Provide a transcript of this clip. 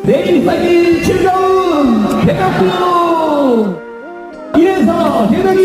내일 쌓인 즐거운 대각교 이래서 대단히